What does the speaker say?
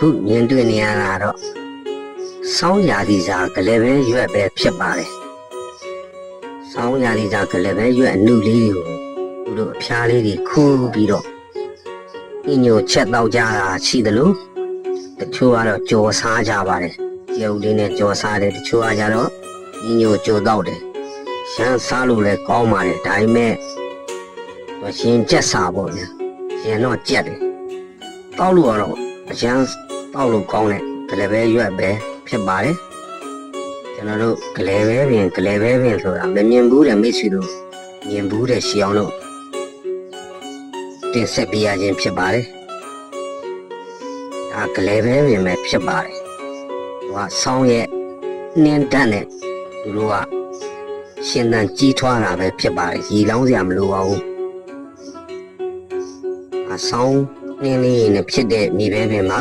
အခုမြင်တွေ့နေရတာတော့စောင်းရာသီစာကလေးပဲရွက်ပဲဖြစ်ပါတယ်စောင်းရာသီစာကလေးပဲရွက်အနုလေးတွေကိုသူတို့အဖျားလေးတွေခူးပြီးတော့ညညိုချက်တော့ကြတာရှိတယ်လို့တချို့ကတော့ကြော်စားကြပါတယ်ရုပ်လေးနဲ့ကြော်စားတယ်တချို့ကကြတော့ညညိုကြော်တော့တယ်ရှမ်းစားလို့လည်းကောင်းပါတယ်ဒါပေမဲ့တော့ရှင်ချက်စားပေါ့ဗျာရှင်တော့ကြက်တယ်တောက်လို့ကတော့ အရန်တောက်လို့ကောင်းတဲ့ကလေးပဲရွက်ပဲဖြစ်ပါတယ်ကျွန်တော်တို့ကလေးပဲပင်ကလေးပဲပင်ဆိုတာမမြင်ဘူးတဲ့မိတ်ဆွေတို့မြင်ဘူးတဲ့ရှီအောင်တို့တင်ဆက်ပြရခြင်းဖြစ်ပါတယ်ဒါကလေးပဲပင်ပဲဖြစ်ပါတယ်ဟိုကဆောင်းရဲ့နင်းတတ်တဲ့သူတို့ကရှင်သန်ကြီးထွားတာပဲဖြစ်ပါတယ်ရီလောင်းစရာမလိုပါဘူးအဆောင်း နင်းလေးနဲ့ဖြစ်တဲ့မြေပဲပင်မှာ